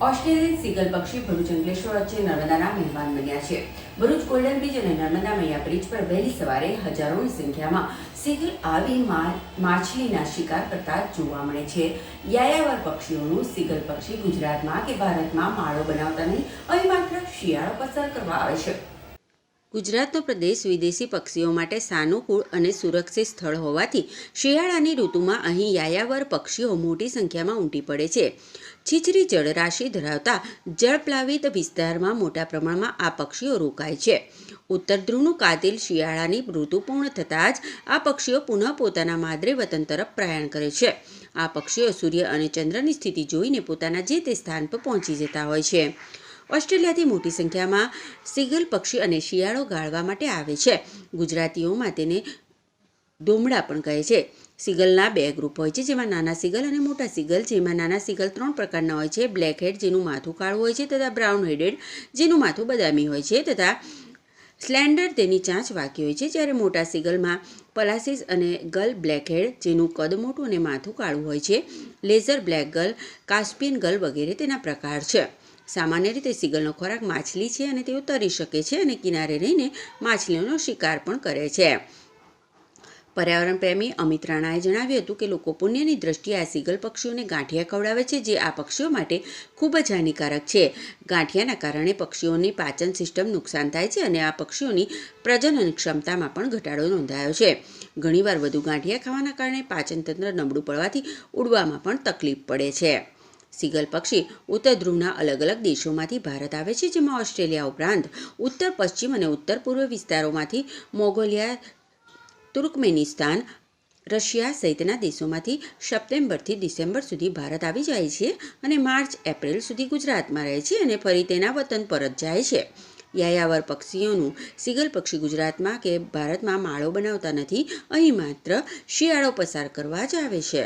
Australian સીગલ પક્ષી ભરૂચ અંકલેશ્વર વચ્ચે નર્મદાના મહેમાન બન્યા છે. ભરૂચ ગોલ્ડન બ્રિજ અને નર્મદા મૈયા બ્રિજ પર વહેલી સવારે હજારોની સંખ્યામાં સીગલ આવી માછલીના શિકાર કરતા જોવા મળે છે. યાયાવર પક્ષીઓનું સીગલ પક્ષી ગુજરાતમાં કે ભારતમાં માળો બનાવતા નહીં, અહીં માત્ર શિયાળો પસાર કરવા આવે છે. ગુજરાતનો પ્રદેશ વિદેશી પક્ષીઓ માટે સાનુકૂળ અને સુરક્ષિત સ્થળ હોવાથી શિયાળાની ઋતુમાં અહીં યાયાવર પક્ષીઓ મોટી સંખ્યામાં ઉમટી પડે છે. છીછરી જળરાશિ ધરાવતા જળપ્લાવિત વિસ્તારમાં મોટા પ્રમાણમાં આ પક્ષીઓ રોકાય છે. ઉત્તર ધ્રુવનું કાતિલ શિયાળાની ઋતુ પૂર્ણ થતાં જ આ પક્ષીઓ પુનઃ પોતાના માદરે વતન તરફ પ્રયાણ કરે છે. આ પક્ષીઓ સૂર્ય અને ચંદ્રની સ્થિતિ જોઈને પોતાના જે તે સ્થાન પર પહોંચી જતા હોય છે. ઓસ્ટ્રેલિયાથી મોટી સંખ્યામાં સિગલ પક્ષી અને શિયાળો ગાળવા માટે આવે છે. ગુજરાતીઓમાં તેને ડોમડા પણ કહે છે. સિગલના બે ગ્રુપ હોય છે, જેમાં નાના સિગલ અને મોટા સિગલ, જેમાં નાના સિગલ ત્રણ પ્રકારના હોય છે. બ્લેક હેડ, જેનું માથું કાળું હોય છે, તથા બ્રાઉન હેડેડ, જેનું માથું બદામી હોય છે, તથા સ્લેન્ડર તેની ચાંચ વાકી હોય છે. જ્યારે મોટા સિગલમાં પલાસીસ અને ગલ બ્લેકહેડ જેનું કદ મોટું અને માથું કાળું હોય છે. Lesser black gull, Caspian gull વગેરે તેના પ્રકાર છે. સામાન્ય રીતે સિગલનો ખોરાક માછલી છે અને તેઓ તરી શકે છે અને કિનારે રહીને માછલીઓનો શિકાર પણ કરે છે. પર્યાવરણ પ્રેમી અમિત રાણાએ જણાવ્યું હતું કે લોકો પુણ્યની દ્રષ્ટિએ આ સિગલ પક્ષીઓને ગાંઠિયા ખવડાવે છે, જે આ પક્ષીઓ માટે ખૂબ જ હાનિકારક છે. ગાંઠિયાના કારણે પક્ષીઓની પાચન સિસ્ટમ નુકસાન થાય છે અને આ પક્ષીઓની પ્રજનન ક્ષમતામાં પણ ઘટાડો નોંધાયો છે. ઘણીવાર વધુ ગાંઠિયા ખાવાના કારણે પાચનતંત્ર નબળું પડવાથી ઉડવામાં પણ તકલીફ પડે છે. સિગલ પક્ષી ઉત્તર ધ્રુવના અલગ અલગ દેશોમાંથી ભારત આવે છે, જેમાં ઓસ્ટ્રેલિયા ઉપરાંત ઉત્તર, પશ્ચિમ અને ઉત્તર પૂર્વ વિસ્તારોમાંથી મોગોલિયા, તુર્કમેનિસ્તાન, રશિયા સહિતના દેશોમાંથી સપ્ટેમ્બરથી ડિસેમ્બર સુધી ભારત આવી જાય છે અને માર્ચ, એપ્રિલ સુધી ગુજરાતમાં રહે છે અને ફરી તેના વતન પરત જાય છે. યાયાવર પક્ષીઓનું સિગલ પક્ષી ગુજરાતમાં કે ભારતમાં માળો બનાવતા નથી, અહીં માત્ર શિયાળો પસાર કરવા જ આવે છે.